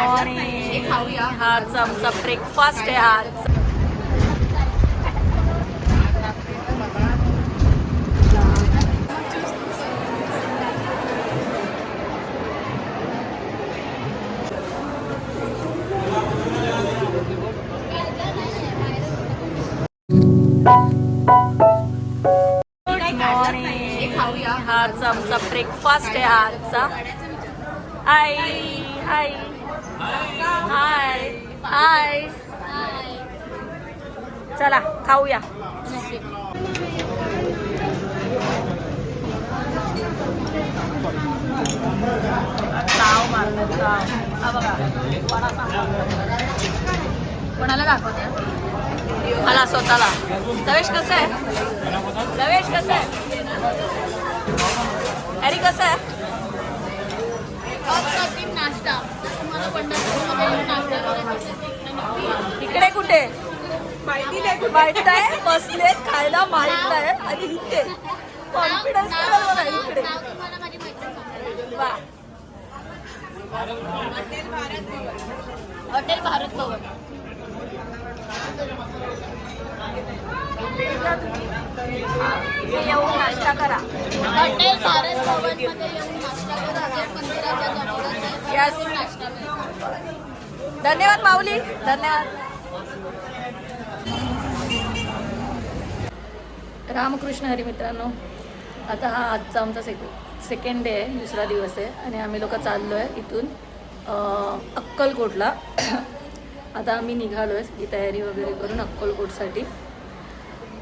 Morning हाच आमचा breakfast आहे आज हाच आमचा ब्रेकफास्ट आहे आजचा. आई आई हाय हाय चला खाऊया. कोणाला दाखवते? मला स्वतःला. लवेश कसं आहे? लवेश कसं आहे? हॅरी कसं आहे? नाश्ता इकडे कुठे? माहीत आहे बसले खायला माहीत आहे आणि इथे. कॉन्फिडन्स इकडे. मैत्रीण सांगेल. वा. हॉटेल भारत भवन. इथे येऊन नाश्ता करा हॉटेल भारत भवन येऊन नाश्ता करा जे मंदिराच्या जवळच आहे Yes. नाश्ता धन्यवाद माऊली धन्यवाद रामकृष्ण हरी मित्रांनो आता हा आजचा आमचा सेक सेकंड डे आहे दुसरा दिवस आहे आणि आम्ही लोक चाललो आहे इथून अं, अक्कलकोटला आता आम्ही निघालो आहे ही तयारी वगैरे करून अक्कलकोटसाठी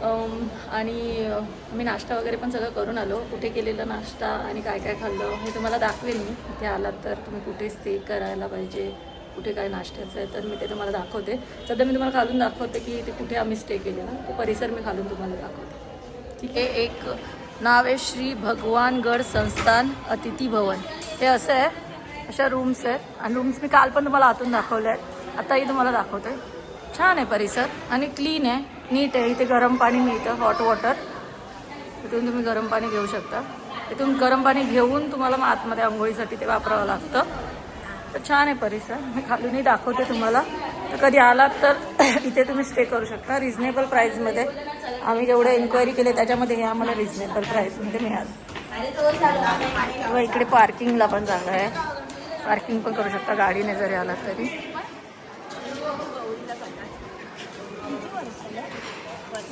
आणि मी नाश्ता वगैरे पण सगळं करून आलो. कुठे केलेला नाश्ता आणि काय काय खाल्लं हे तुम्हाला दाखवेन मी. इथे आलात तर तुम्ही कुठे स्टे करायला पाहिजे. कुठे काय नाश्त्याचं आहे तर मी ते तुम्हाला दाखवते. सध्या मी तुम्हाला खालून दाखवते की ते कुठे आम्ही स्टे केले ना. तो परिसर मी घालून तुम्हाला दाखवते. ठीक आहे? एक नाव आहे श्री भगवानगड संस्थान अतिथी भवन. हे असं आहे. अशा रूम्स आहेत. आणि रूम्स मी काल पण तुम्हाला आतून दाखवल्या आहेत आताही तुम्हाला दाखवते. छान आहे परिसर. आणि क्लीन आहे. नीट आहे इथे गरम पाणी मिळतं हॉट वॉटर इथून तुम्ही गरम पाणी घेऊ शकता. इथून गरम पाणी घेऊन तुम्हाला मग आतमध्ये आंघोळीसाठी ते वापरावं लागतं. तर छान आहे परिसर. मी खालूनही दाखवते तुम्हाला. तर कधी आलात तर इथे तुम्ही स्टे करू शकता. रिझनेबल प्राईजमध्ये आम्ही जेवढे एन्क्वायरी केले त्याच्यामध्ये हे आम्हाला रिझनेबल प्राईजमध्ये मिळालं. व इकडे पार्किंगला पण जागा आहे. पार्किंग पण करू शकता. गाडीने जरी आलात तरी.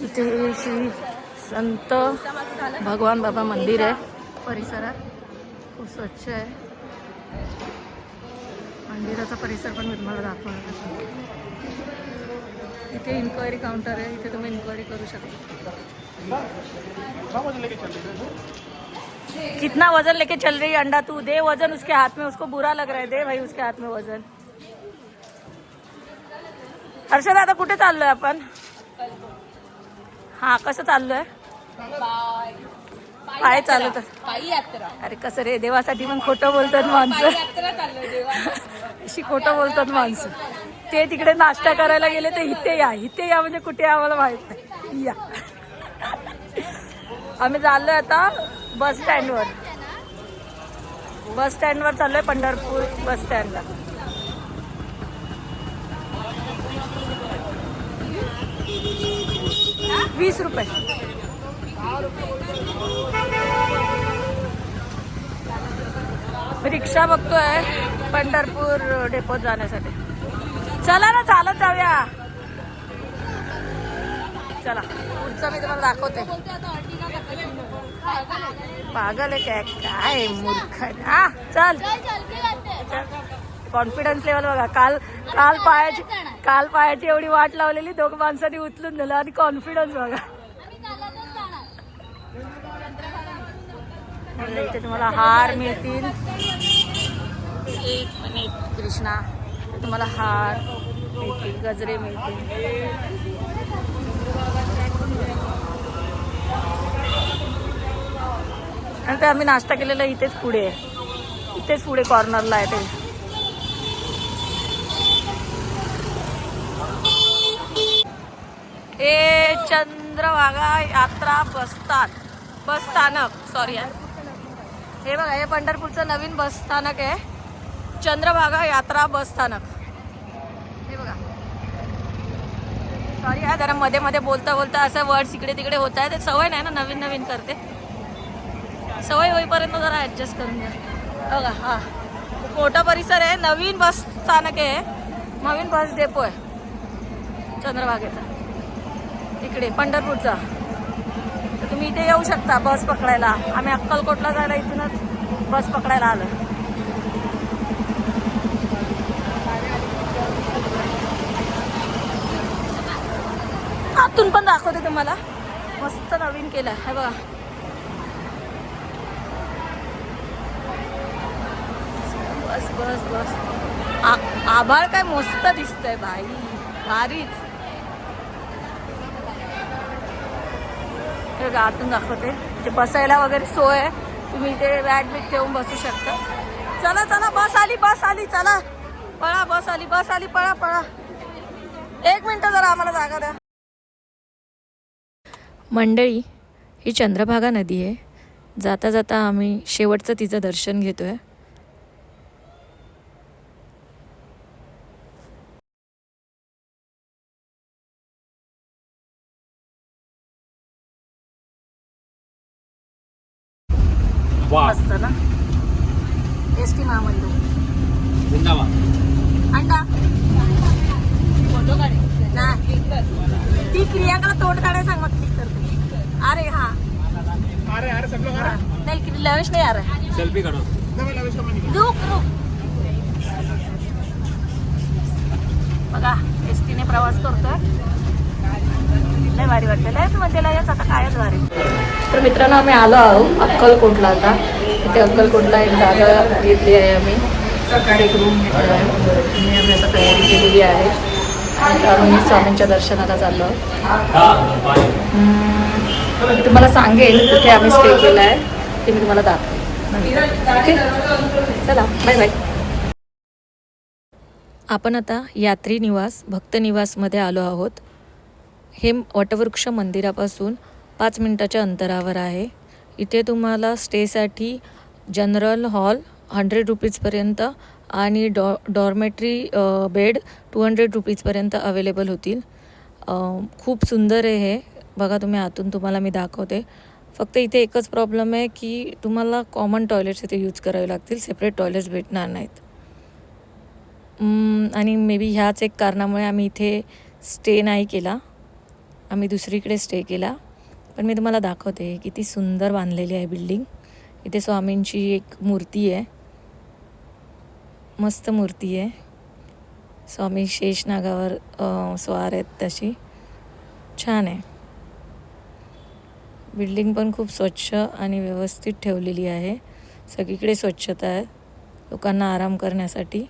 इथे श्री संत भगवान बाबा मंदिर आहे. परिसरात खूप स्वच्छ आहे. मंदिराचा परिसर पण मी तुम्हाला दाखवणार इथे इन्क्वायरी काउंटर आहे. इथे तुम्ही इन्क्वायरी करू शकता. कितना वजन लेके चल रही अंडा तू? दे वजन उसके हाथ में उसको बुरा लग रहा है। दे भाई उसके हाथ में वजन। हर्षद आता कुठे चाललोय आपण? हा कसं चाललोय? पाय यात्रा अरे कसं रे देवासाठी पण खोटं बोलतात माणसं. अशी खोटं बोलतात माणसं. ते तिकडे नाश्ता करायला गेले तर इथे या इथे या म्हणजे कुठे आम्हाला माहीत नाही. या. आम्ही चाललोय आता बस स्टँडवर. बस स्टँडवर चाललोय पंढरपूर बस स्टँडला. वीस रुपये. रिक्षा बघतोय पंढरपूर डेपोत जाण्यासाठी. चला ना चालत जाऊया. चला. पुढचं मी तुम्हाला दाखवते. पागल आहे काय? काय मूर्ख. हा चल. कॉन्फिडन्स लेवल बघा. काल काल पायाची काल पायाची एवढी वाट लावलेली दोघ माणसांनी उचलून दिलं आणि कॉन्फिडन्स बघा. म्हणजे इथे तुम्हाला हार मिळतील. एक मिनिट कृष्णा. तुम्हाला हार मिळतील गजरे मिळतील. आणि ते आम्ही नाश्ता केलेला इथेच पुढे आहे. इथेच पुढे कॉर्नरला आहे ते. ए चंद्रभागा यात्रा बसतात बस स्थानक सॉरी हे. बघा हे पंढरपूरचं नवीन बस स्थानक आहे. चंद्रभागा यात्रा बस स्थानक. हे बघा. सॉरी हा जरा मध्ये मध्ये बोलता बोलता असं वर्ड्स इकडे तिकडे होत आहे ते सवय नाही ना नवीन नवीन करते. सवय होईपर्यंत जरा ॲडजस्ट करून घ्या. बघा हा. खूप मोठा परिसर आहे नवीन बस स्थानक आहे. नवीन बस डेपो आहे. चंद्रभागेचा. इकडे पंढरपूरचा. तर तुम्ही इथे येऊ शकता बस पकडायला. आम्ही अक्कलकोटला जायला इथूनच बस पकडायला आलो. आतून पण दाखवते तुम्हाला. मस्त नवीन केलं आहे बघा. बस बस बस. आ- आभाळ काय मस्त दिसतंय भाई भारीच. हे आतून दाखवते. ते बसायला वगैरे सोय आहे तुम्ही इथे बॅट बिग ठेवून बसू शकता. चला चला बस आली बस आली चला. पळा बस आली बस आली पळा पळा. एक मिनटं जरा आम्हाला जागा द्या. मंडळी ही चंद्रभागा नदी आहे. जाता जाता आम्ही शेवटचं तिचं दर्शन घेतो आहे मस्त ना? एस टी महामंडळ. जिंदाबाद. अंडा फोटो काढे. नाही. ती क्रियाकडे तोंड काढायला सांग मग क्लिक करते. अरे हा. अरे अरे सब लोग आ रहे हा. नाही क्रि- लवेश नाही आ रहा है. सेल्फी काढो नहीं रुक रुक बघा एस टीने प्रवास करतोय. लय भारी म्हणजे लयच आता कायच भारी. तर मित्रांनो आम्ही आलो आहोत अक्कलकोटला आता. इथे अक्कलकोटला एक जागा घेतली आहे आम्ही. एक रूम घेतला आहे. आम्ही आता तयारी केलेली आहे. आणि आता आम्ही स्वामींच्या दर्शनाला चाललो मी तुम्हाला सांगेन कुठे आम्ही स्टे केला आहे. ते मी तुम्हाला दाखवेन. ओके? चला. बाय बाय आपण आता यात्री निवास भक्त निवासमध्ये आलो आहोत. हे वटवृक्ष मंदिरापासून पाच मिनटाच्या अंतरावर आहे. इथे तुम्हाला स्टेसाठी जनरल हॉल हंड्रेड रुपीजपर्यंत आणि डॉ डॉर्मेटरी बेड टू हंड्रेड रुपीजपर्यंत अवेलेबल होतील. खूप सुंदर आहे हे. बघा तुम्ही आतून तुम्हाला मी दाखवते. फक्त इथे एकच प्रॉब्लेम आहे की तुम्हाला कॉमन टॉयलेट्स इथे यूज करावे लागतील. सेपरेट टॉयलेट्स भेटणार नाहीत. आणि मे बी ह्याच एक कारणामुळे आम्ही इथे स्टे नाही केला. आम्ही दुसरीकडे स्टे केला. पण मी तुम्हाला दाखवते किती सुंदर बांधलेली आहे बिल्डिंग इथे स्वामींची एक मूर्ती आहे. मस्त मूर्ती आहे. स्वामी शेषनागावर स्वार आहेत तशी. छान आहे. बिल्डिंग पण खूप स्वच्छ आणि व्यवस्थित ठेवलेली आहे. सगळीकडे स्वच्छता आहे. लोकांना आराम करण्यासाठी.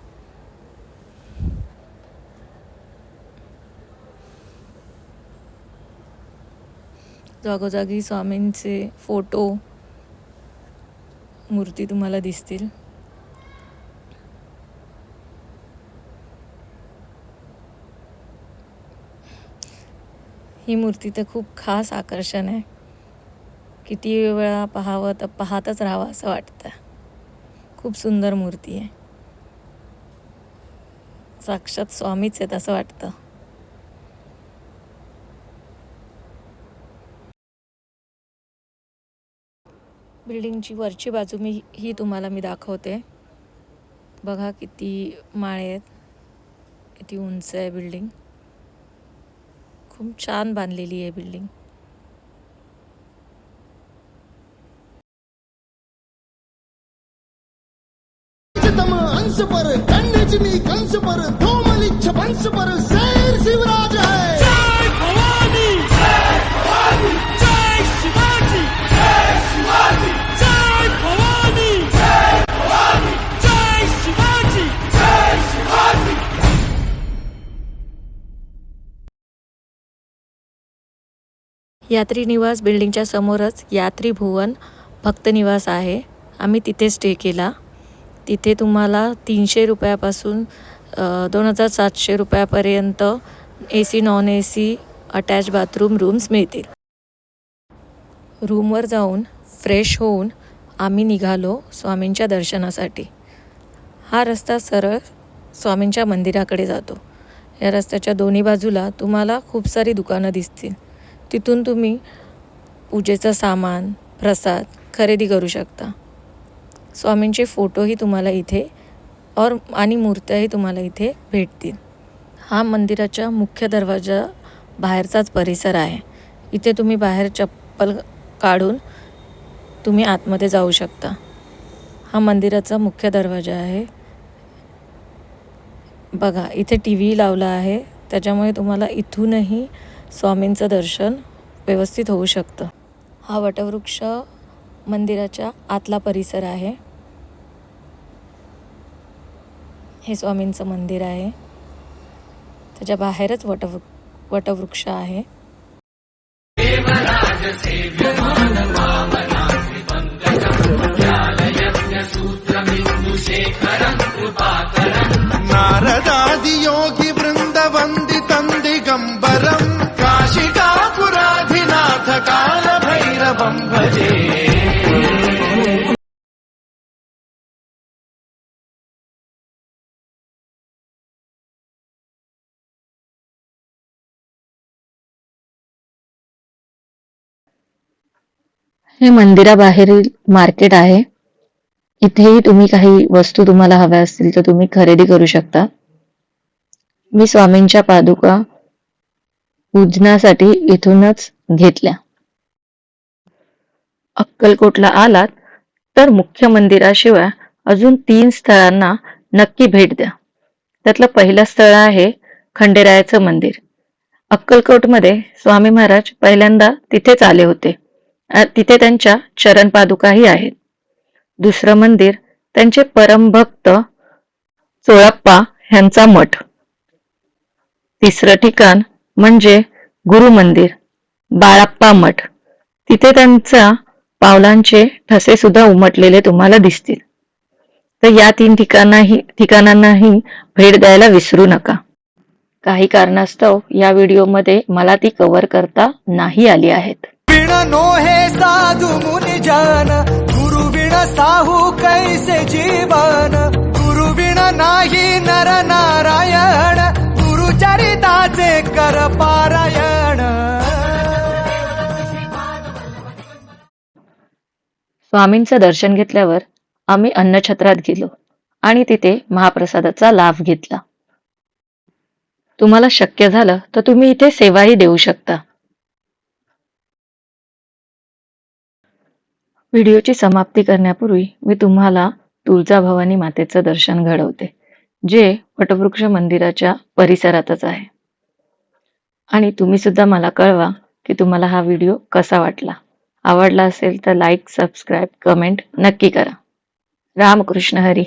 जागोजागी स्वामींचे फोटो मूर्ती तुम्हाला दिसतील. ही मूर्ती तर खूप खास आकर्षण आहे. किती वेळा पाहावं तर पाहतच राहावं असं वाटतं. खूप सुंदर मूर्ती आहे. साक्षात स्वामीच आहेत असं वाटतं. बिल्डिंगची वरची बाजू मी ही तुम्हाला मी दाखवते. बघा किती माळे आहेत. किती उंच आहे बिल्डिंग. खूप छान बांधलेली आहे बिल्डिंग. पर यात्री निवास बिल्डिंगच्या समोरच यात्री भुवन भक्त निवास आहे. आम्ही तिथे स्टे केला. तिथे तुम्हाला तीनशे रुपयापासून दोन हजार सातशे रुपयापर्यंत A C non A C attach bathroom rooms मिळतील. रूमवर जाऊन फ्रेश होऊन आम्ही निघालो स्वामींच्या दर्शनासाठी. हा रस्ता सरळ स्वामींच्या मंदिराकडे जातो. या रस्त्याच्या दोन्ही बाजूला तुम्हाला खूप सारी दुकानं दिसतील. तिथून तुम्ही पूजेचं सामान प्रसाद खरेदी करू शकता. स्वामींचे फोटोही तुम्हाला इथे और आणि मूर्त्याही तुम्हाला इथे भेटतील. हा मंदिराच्या मुख्य दरवाजा बाहेरचाच परिसर आहे. इथे तुम्ही बाहेर चप्पल काढून तुम्ही आतमध्ये जाऊ शकता. हा मंदिराचा मुख्य दरवाजा आहे. बघा इथे टी व्ही लावला आहे. त्याच्यामुळे तुम्हाला इथूनही स्वामींचं दर्शन व्यवस्थित होऊ शकतं. हा वटवृक्ष मंदिराच्या आतला परिसर आहे. हे स्वामींचं मंदिर आहे. त्याच्या बाहेरच वटवृ वटवृक्ष आहे. नारदादि योगी कालभैरवं भजे हे मंदिराबाहेरील मार्केट आहे. इथेही तुम्ही काही वस्तू तुम्हाला हव्या असतील तर तुम्ही खरेदी करू शकता. मी स्वामींच्या पादुका पूजनासाठी इथूनच घेतल्या. अक्कलकोटला आलात तर मुख्य मंदिराशिवाय अजून तीन स्थळांना नक्की भेट द्या. त्यातलं पहिलं स्थळ आहे खंडेरायाचं मंदिर. अक्कलकोटमध्ये स्वामी महाराज पहिल्यांदा तिथेच आले होते. तिथे त्यांच्या चरण पादुकाही आहेत. दुसरं मंदिर त्यांचे परमभक्त चोळप्पा ह्यांचा मठ. तिसरं ठिकाण म्हणजे गुरु मंदिर बाळाप्पा मठ. तिथे त्यांचा पावलांचे ठसे सुद्धा उमटलेले तुम्हाला दिसतील. तर या तीन ठिकाणाही ठिकाणांनाही भेट द्यायला विसरू नका. काही कारणास्तव या व्हिडिओमध्ये मला ती कव्हर करता नाही आली आहेत. साहू कैसे जीवन? गुरुबिण नाही नर नारायण गुरुचरिताचे कर पारायण. स्वामींचं दर्शन घेतल्यावर आम्ही अन्नछत्रात गेलो आणि तिथे महाप्रसादाचा लाभ घेतला. तुम्हाला शक्य झालं तर तुम्ही इथे सेवाही देऊ शकता. व्हिडिओची समाप्ती करण्यापूर्वी मी तुम्हाला तुळजाभवानी मातेचं दर्शन घडवते जे वटवृक्ष मंदिराच्या परिसरातच आहे. आणि तुम्ही सुद्धा मला कळवा की तुम्हाला हा व्हिडिओ कसा वाटला. आवडला असेल तर लाईक सबस्क्राईब कमेंट नक्की करा. रामकृष्ण हरी.